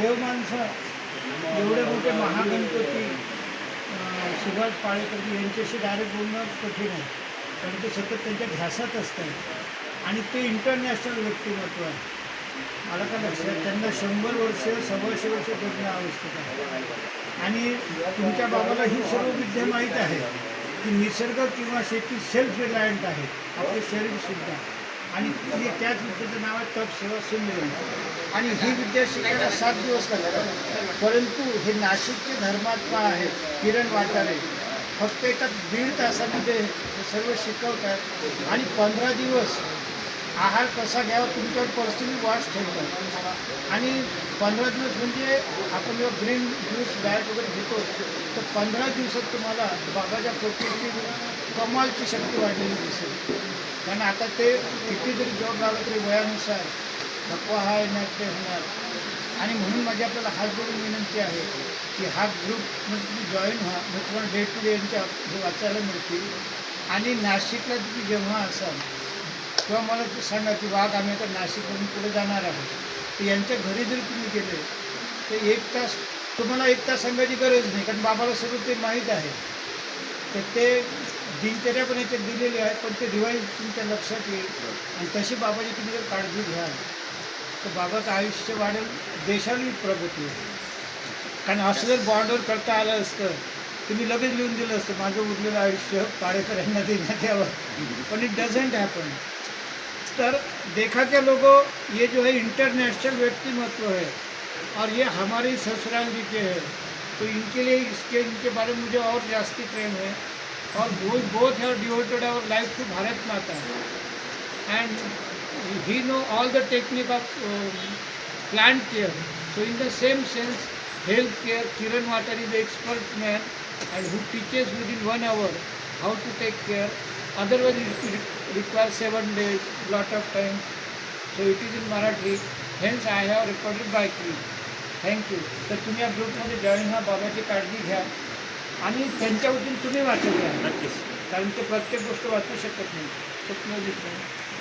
देव माणसं एवढे मोठे महागणपती सुभाष पाळेकर यांच्याशी डायरेक्ट बोलणं कठीण आहे. कारण ते सतत त्यांच्या ध्यासात असतात आणि ते इंटरनॅशनल व्यक्तिमत्व आहे. मला का लक्षात त्यांना शंभर वर्ष सव्वाशे वर्ष जगणं आवश्यक आहे. आणि तुमच्या बाबाला ही सर्व विद्या माहीत आहे की निसर्ग किंवा शेती सेल्फ रिलायंट आहे. आपले शरीरसुद्धा आणि ती त्याच विद्येचं नाव आहे तप सेवा सुंदर. आणि ही विद्या शिकायला सात दिवस लागतात परंतु हे नाशिकचे धर्मात्मा आहेत किरण वाटारे. फक्त एका दीड तासामध्ये हे सर्व शिकवतात. आणि पंधरा दिवस आहार कसा घ्यावा तुमच्यावर पर्सनली वॉच ठेवतात. आणि पंधरा दिवस म्हणजे आपण जेव्हा ग्रीन ज्यूस डायट वगैरे घेतो तर पंधरा दिवसात तुम्हाला बाबाच्या प्रकृती कमालची शक्ती वाढलेली दिसेल. कारण आता ते किती जरी जॉब लावला तरी वयानुसार थकवा हा येणार ते होणार. आणि म्हणून माझी आपल्याला हात जोडून विनंती आहे की हा ग्रुपमध्ये तुम्ही जॉईन व्हा. मग तुम्हाला डे टू डे यांच्या हे वाचायला मिळतील. आणि नाशिकला तुम्ही जेव्हा असाल तेव्हा मला ते सांगा की वाघ आम्ही आता नाशिकमधून पुढे जाणार आहोत. तर यांच्या घरी जरी तुम्ही गेले तर एक तास तुम्हाला एक तास सांगायची गरज नाही. कारण बाबाला सगळं ते माहीत आहे. तर ते दिनचर्या पण याच्यात दिलेली आहे पण ते दिवाळी तुमच्या लक्षात येईल. आणि तशी बाबाची तुम्ही जर काळजी घ्याल तर बाबाचं आयुष्य वाढेल देशालाही प्रगती होईल. कारण असं जर बॉर्डर करता आलं असतं तुम्ही लगेच लिहून दिलं असतं माझं उरलेलं आयुष्य पाडेकर देण्यात यावं. पण इट डझंट हॅपन तर देखा क्या लोगों ये जो है इंटरनेशनल व्यक्तिमत्व है और ये हमारे ससुराल जी के हैं तो इनके लिए इसके इनके बारे में मुझे और जास्ती प्रेम है। और both, both have devoted our life to Bharat Mata. and he know all the technique of um, plant care. So in the same sense, health care, Kiran Watar is the expert man and who teaches within one hour how to take care. Otherwise it requires seven days, lot of time. So it is in Marathi. Hence I have recorded by Kri. Thank you तर तुम्ही या ग्रुपमध्ये join व्हा बाबाची काळजी घ्या आणि त्यांच्या वतीने तुम्ही वाचत घ्या नक्कीच. कारण ते प्रत्येक गोष्ट वाचू शकत नाही. स्वप्न दिसत नाही